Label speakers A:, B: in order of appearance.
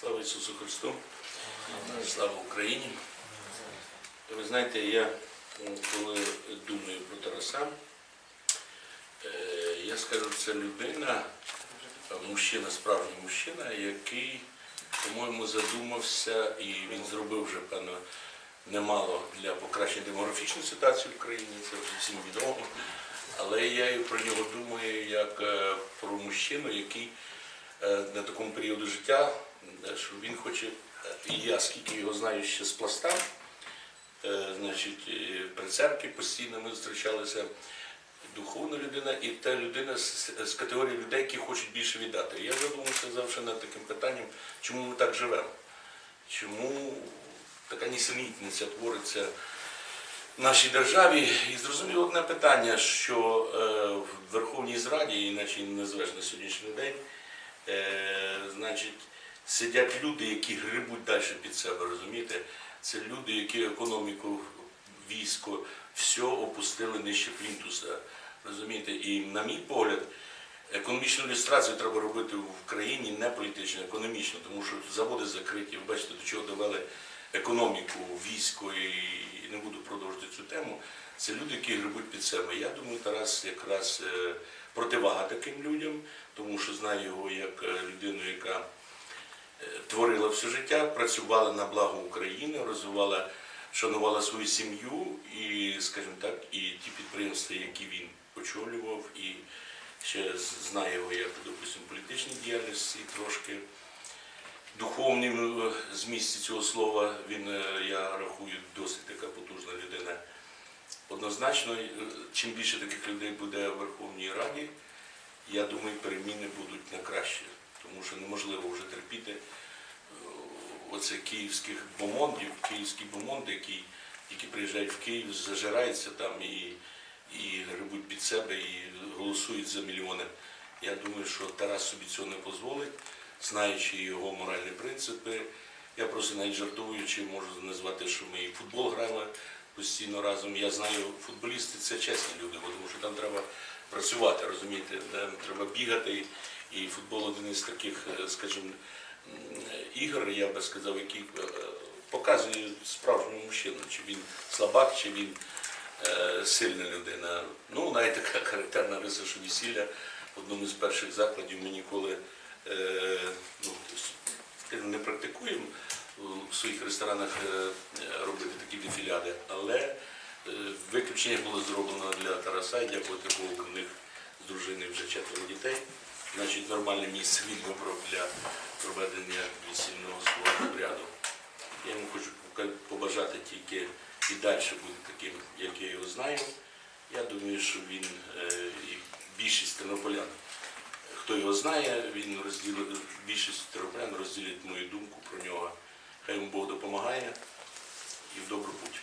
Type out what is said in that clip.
A: Слава Ісусу Христу! Слава Україні! Ви знаєте, я коли думаю про Тараса, е, я скажу, це людина, е, мужчина, справжній мужчина, який, по-моєму, задумався і він зробив вже, певно, немало для покращення демографічної ситуації в країні, це вже всім відомо. Але я і про нього думаю як е, про мужчину, який на такому періоду життя, що він хоче, е, і я скільки його знаю ще з пласта, е, значить, е, при церкві постійно ми зустрічалися. Духовна людина і та людина з, з категорії людей, які хочуть більше віддати. Я задумався завжди над таким питанням, чому ми так живемо, чому така нісенітниця твориться в нашій державі. І зрозуміло одне питання, що е, в Верховній Зраді, іначе не на сьогоднішній день, е, значить, сидять люди, які грибуть далі під себе, розумієте? Це люди, які економіку, військо, все опустили нижче плінтуса. Розумієте? І на мій погляд, економічну ілюстрацію треба робити в країні не політично, економічно, тому що заводи закриті, ви бачите, до чого довели економіку, військо і не буду продовжувати цю тему. Це люди, які грибуть під себе. Я думаю, Тарас якраз е, противага таким людям, тому що знаю його як е, людину, яка творила все життя, працювала на благо України, розвивала, шанувала свою сім'ю і, скажімо так, і ті підприємства, які він очолював, і ще знає його як, допустимо, політичній діяльності трошки. Духовним змісті цього слова він, е, я рахую, досить така потужна людина. Однозначно, е, чим більше таких людей буде в Верховній Раді, я думаю, переміни будуть на краще, тому що неможливо вже терпіти е, оце київських бомондів, київські бомонди, які, які приїжджають в Київ, зажираються там і, і грибуть під себе, і голосують за мільйони. Я думаю, що Тарас собі цього не дозволить, знаючи його моральні принципи. Я просто навіть жартуючи можу назвати, що ми і футбол грали постійно разом. Я знаю, футболісти це чесні люди, тому що там треба працювати, розумієте, там треба бігати. І футбол один із таких, е, скажімо, ігор, я би сказав, який е, показує справжнього мужчину, чи він слабак, чи він е, сильна людина. Ну, навіть така характерна риса, що весілля в одному з перших закладів ми ніколи е, ну, не практикуємо в своїх ресторанах робити такі дефіляди, але виключення було зроблено для Тараса, і дякувати Богу, у них з дружиною вже четверо дітей. Значить, нормальне місце він вибрав для проведення весільного свого обряду. Я йому хочу побажати тільки і далі бути таким, як я його знаю. Я думаю, що він е, і більшість тернополян, хто його знає, він розділить, більшість тернополян розділить мою думку про нього. Хай йому Бог допомагає і в добру путь.